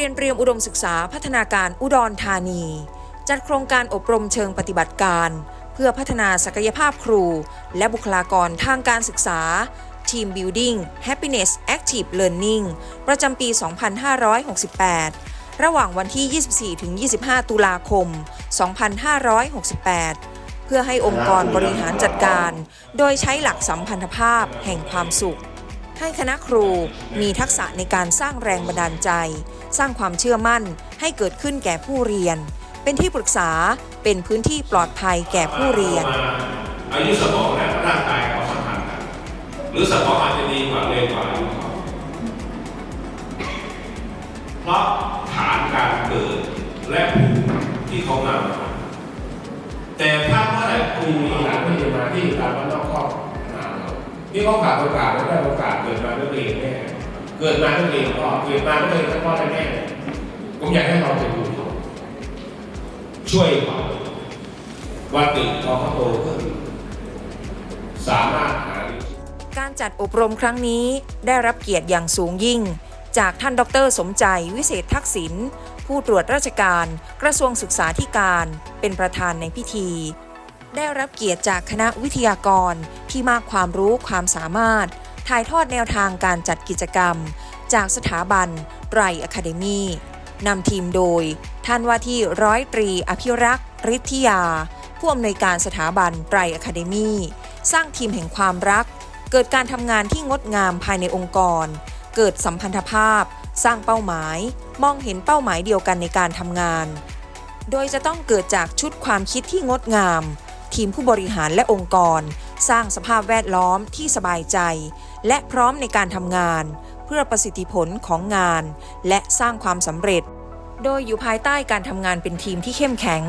เรียนเตรียมอุดมศึกษาพัฒนาการอุดรธานี จัดโครงการอบรมเชิงปฏิบัติการ เพื่อพัฒนาศักยภาพครู และบุคลากรทางการศึกษา Team Building Happiness Active Learning ประจำปี 2568 ระหว่างวันที่ 24-25 ตุลาคม 2568 เพื่อให้องค์กรบริหารจัดการ โดยใช้หลักสัมพันธภาพแห่งความสุข ให้คณะครูมีทักษะในการสร้างแรงบันดาลใจ สร้างความเชื่อมั่นให้เกิดขึ้นแก่ผู้เรียน เป็นที่ปรึกษาเป็นพื้นที่ปลอดภัยแก่ผู้เรียน อายุสมองและร่างกายเขาสัมพันธ์กันหรือสมองอาจจะดีกว่าเร็วกว่าอายุเขาเพราะฐานการเกิดและภูมิที่เขานำมาแต่ถ้าเมื่อไหร่ครูมีหลานไม่ได้มาที่ตามบ้าน ที่เขาขาดโอกาสไม่ได้โอกาสเกิดมาด้วยเองแน่เกิดมาด้วยเองก็เกิดมาด้วยเองทั้งพ่อและแม่ผมอยากให้เราไปดูเขาช่วยเขาวันหนึ่งพอเขาโตขึ้นสามารถหาการจัดอบรมครั้งนี้ได้รับเกียรติอย่างสูงยิ่ง จากท่านดรสมใจวิเศษทักษิณผู้ตรวจราชการ กระทรวงศึกษาธิการ เป็นประธานในพิธี ได้รับเกียรติจากคณะวิทยากรที่มากความรู้ความสามารถ ถ่ายทอดแนวทางการจัดกิจกรรม จากสถาบันไตรอะคาเดมีนำทีมโดย ท่านว่าที่ร้อยตรีอภิรักษ์ฤทธิยา ผู้อำนวยการสถาบันไตรอะคาเดมีสร้างทีมแห่งความรัก เกิดการทำงานที่งดงามภายในองค์กร เกิดสัมพันธภาพ สร้างเป้าหมาย มองเห็นเป้าหมายเดียวกันในการทำงาน โดยจะต้องเกิดจากชุดความคิดที่งดงาม ทีมผู้บริหารและองค์กร สร้างสภาพแวดล้อมที่สบายใจ และพร้อมในการทำงาน เพื่อประสิทธิผลของงาน และสร้างความสำเร็จ โดยอยู่ภายใต้การทำงานเป็นทีมที่เข้มแข็ง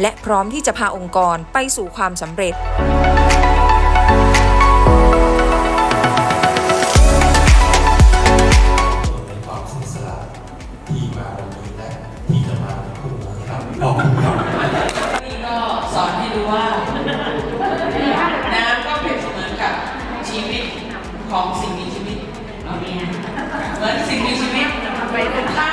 และพร้อมที่จะพาองค์กรไปสู่ความสำเร็จ สิ่งมีชีวิตไปถ้า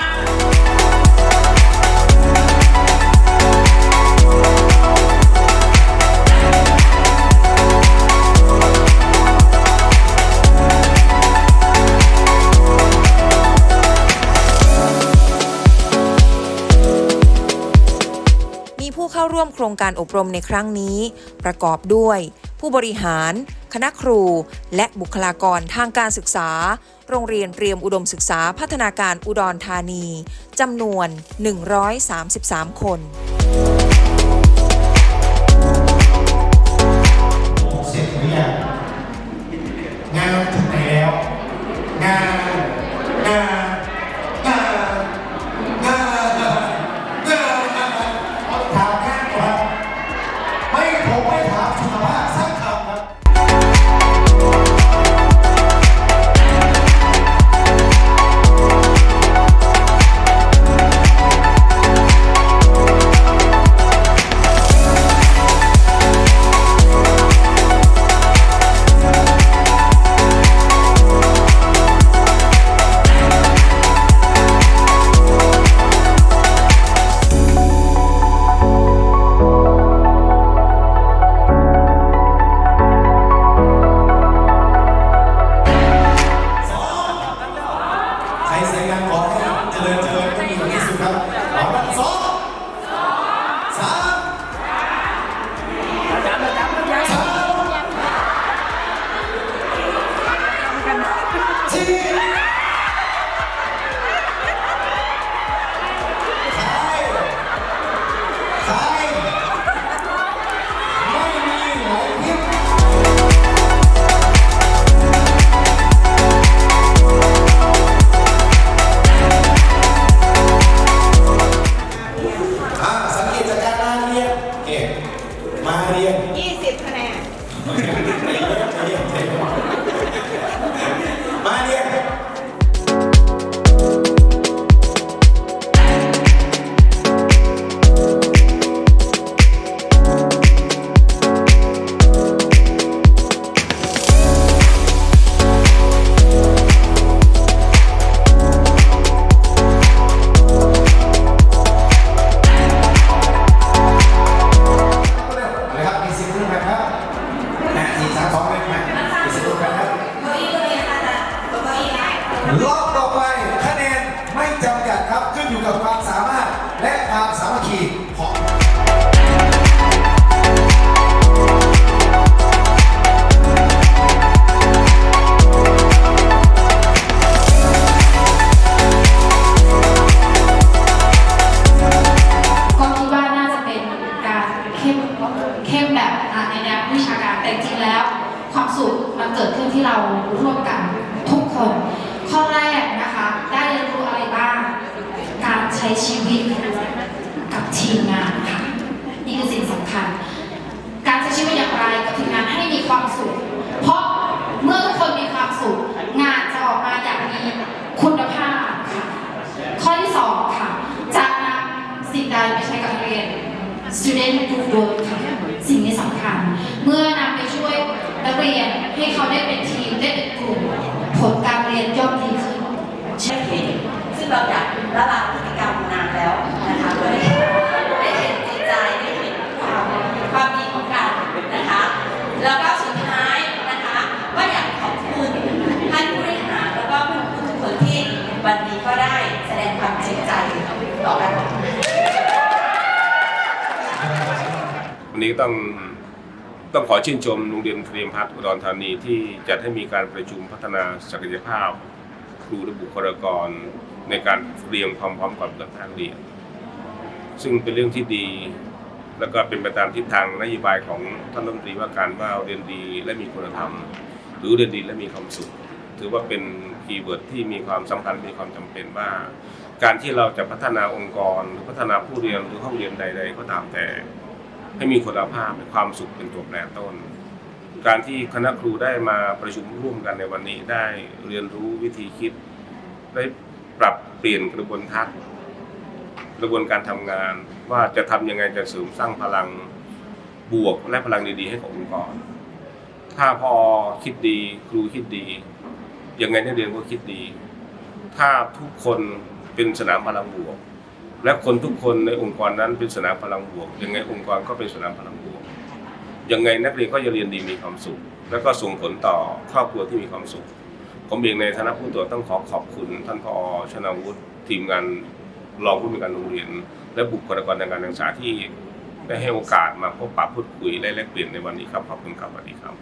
มีผู้เข้าร่วมโครงการอบรมในครั้งนี้ ประกอบด้วย ผู้บริหาร คณะครู และบุคลากรทางการศึกษา โรงเรียนเตรียมอุดมศึกษาพัฒนาการอุดรธานีจำนวน 133 คน ใครเสียงดังขอให้เจริญเจริญ ใช้ชีวิตกับทีมงานค่ะนี่คือสิ่งสำคัญ การใช้ชีวิตอย่างไรกับทีมงานให้มีความสุข เพราะเมื่อทุกคนมีความสุข งานจะออกมาอย่างมีคุณภาพค่ะข้อที่สองค่ะจะนำสิ่งใดไปใช้กับเรียน student to work ค่ะสิ่งนี้สำคัญ เมื่อนำไปช่วยนักเรียนให้เขาได้เป็นทีมได้เป็นกลุ่มผลการเรียนย่อมดีขึ้นเช็คเห็นซึ่งเราอยากละลาย แล้วนะคะเพื่อได้เห็นได้เห็นจิตใจได้เห็นความความดีของกันนะคะ แล้วก็สุดท้ายนะคะก็อยากขอบคุณท่านผู้บริหารแล้วก็เพื่อนๆทุกคนที่วันนี้ก็ได้แสดงความจริงใจต่อกันวันนี้ต้องต้องขอชื่นชมโรงเรียนเตรียมพัฒน์อุดรธานีที่จัดให้มีการประชุมพัฒนาศักยภาพ ครูและบุคลากร ในการเตรียมความพร้อมก่อนเปิดภาคเรียน ซึ่งเป็นเรื่องที่ดี แล้วก็เป็นไปตามทิศทางนโยบายของท่านรัฐมนตรีว่าการว่าเรียนดีและมีคุณธรรม หรือเรียนดีและมีความสุข ถือว่าเป็นคีย์เวิร์ดที่มีความสำคัญมีความจำเป็นว่า การที่เราจะพัฒนาองค์กร หรือพัฒนาผู้เรียนหรือห้องเรียนใด ๆ ก็ตามแต่ ให้มีคุณภาพและความสุขเป็นตัวแปรต้นการที่คณะครูได้มาประชุมร่วมกันในวันนี้ได้เรียนรู้วิธีคิด ได้ ปรับเปลี่ยนกระบวนทัศน์กระบวนการทำงาน ว่าจะทำยังไงจะเสริมสร้างพลังบวกและพลังดีๆให้กับองค์กรถ้าพอคิดดีครูคิดดียังไงนักเรียนก็คิดดี ถ้าทุกคนเป็นสนามพลังบวก และคนทุกคนในองค์กรนั้นเป็นสนามพลังบวก ยังไงองค์กรก็เป็นสนามพลังบวก ยังไงนักเรียนก็จะเรียนดีมีความสุข แล้วก็ส่งผลต่อครอบครัวที่มีความสุข ผมเองในฐานะผู้ตรวจต้องขอขอบคุณท่านพอชนาวุฒิทีมงานรองผู้มีการโรงเรียน และบุคลากรทางการศึกษาที่ได้ให้โอกาสมาพบปะพูดคุยและแลกเปลี่ยนในวันนี้ครับขอบคุณครับสวัสดีครับ